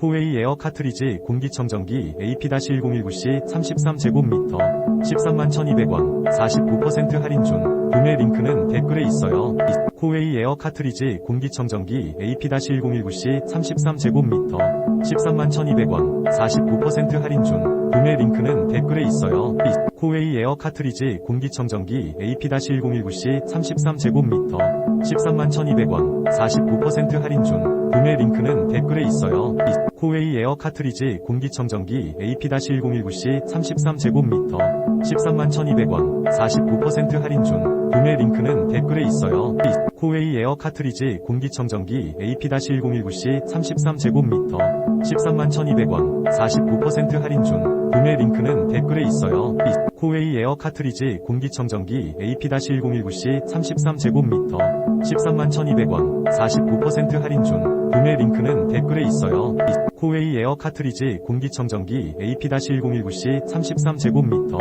코웨이 에어 카트리지 공기청정기 AP-1019C 33제곱미터 13만 1200원 49% 할인 중 구매 링크는 댓글에 있어요. 이- 코웨이 에어 카트리지 공기청정기 AP-1019C 33제곱미터 13만 1200원 49% 할인 중 구매 링크는 댓글에 있어요. 이- 코웨이 에어 카트리지 공기청정기 AP-1019C 33제곱미터 13만 1200원 49% 할인 중 구매 링크는 댓글에 있어요. 이- 코웨이 에어 카트리지 공기청정기 AP-1019C 33제곱미터 13만 1200원 49% 할인 중 구매 링크는 댓글에 있어요. 이- 코웨이 에어 카트리지 공기청정기 AP-1019C 33제곱미터 13만 1200원 49% 할인 중 구매 링크는 댓글에 있어요. 이- 코웨이 에어 카트리지 공기청정기 AP-1019C 33제곱미터 13만 1200원 49% 할인 중 구매 링크는 댓글에 있어요. 이- 코웨이 에어 카트리지 공기청정기 AP-1019C 33제곱미터